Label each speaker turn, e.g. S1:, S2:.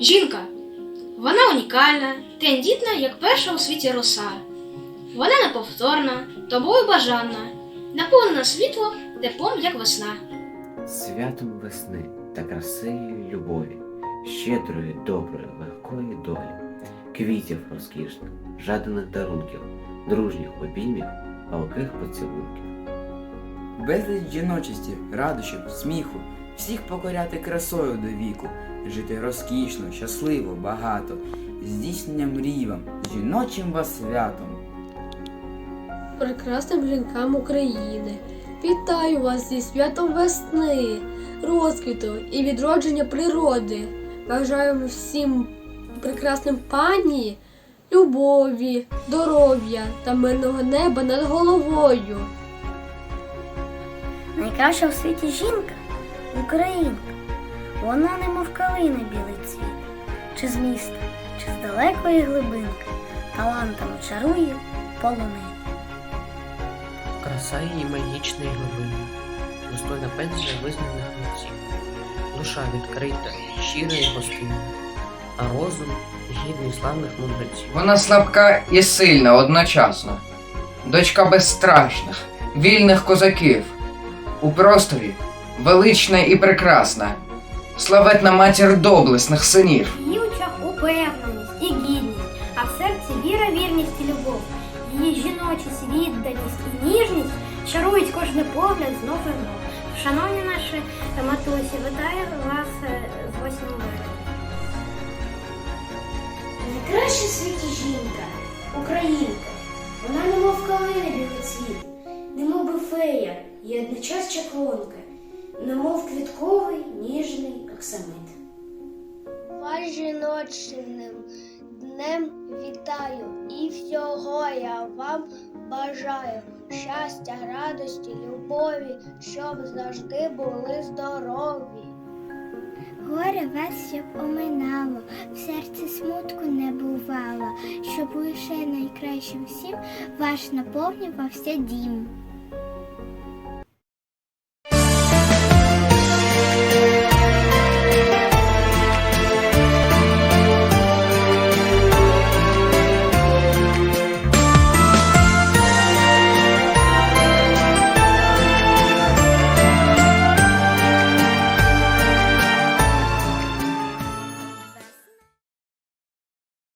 S1: Жінка. Вона унікальна, тендітна, як перша у світі роса. Вона неповторна, тобою бажана, наповнена світлом, теплом, як весна.
S2: Святом весни та красею любові, щедрої, доброї, легкої долі, квітів розкішних, жаданих дарунків, дружніх обіймів, палких поцілунків.
S3: Безліч жіночості, радощів, сміху, всіх покоряти красою до віку, жити розкішно, щасливо, багато, здійснення мрій вам, жіночим вас святом.
S4: прекрасним жінкам України. Вітаю вас зі святом весни, розквіту і відродження природи. Бажаю всім прекрасним пані, любові, здоров'я та мирного неба над головою.
S5: Найкраща в світі жінка українка. Вона немов калина білий цвіт, чи з міста, чи з далекої глибинки, талантами чарує полонин.
S6: Краса її магічна і глибинна, достойна пензля визнаних митців. Душа відкрита, щира і гостинна, а розум гідний славних мудреців.
S7: Вона слабка і сильна одночасно, дочка безстрашних, вільних козаків, у просторі велична і прекрасна, славетна матір доблесних синів.
S8: В її очах упевненість і гідність, а в серці віра, вірність і любов. Її жіночість, відданість і ніжність чарують кожний погляд знов і знов. Шановні наші матусі, вітаю вас е, з 8 березня.
S9: Найкраща в світі жінка, українка. Вона немов калина білоцвіт, немов би фея і одночас чаклунка, немов квітковий ніжний оксамит.
S5: Вас жіночним днем вітаю і всього я вам бажаю щастя, радості, любові, щоб завжди були здорові.
S10: Горе вас щоб оминало, в серці смутку не бувало, щоб лише найкращим всім ваш наповнювався дім.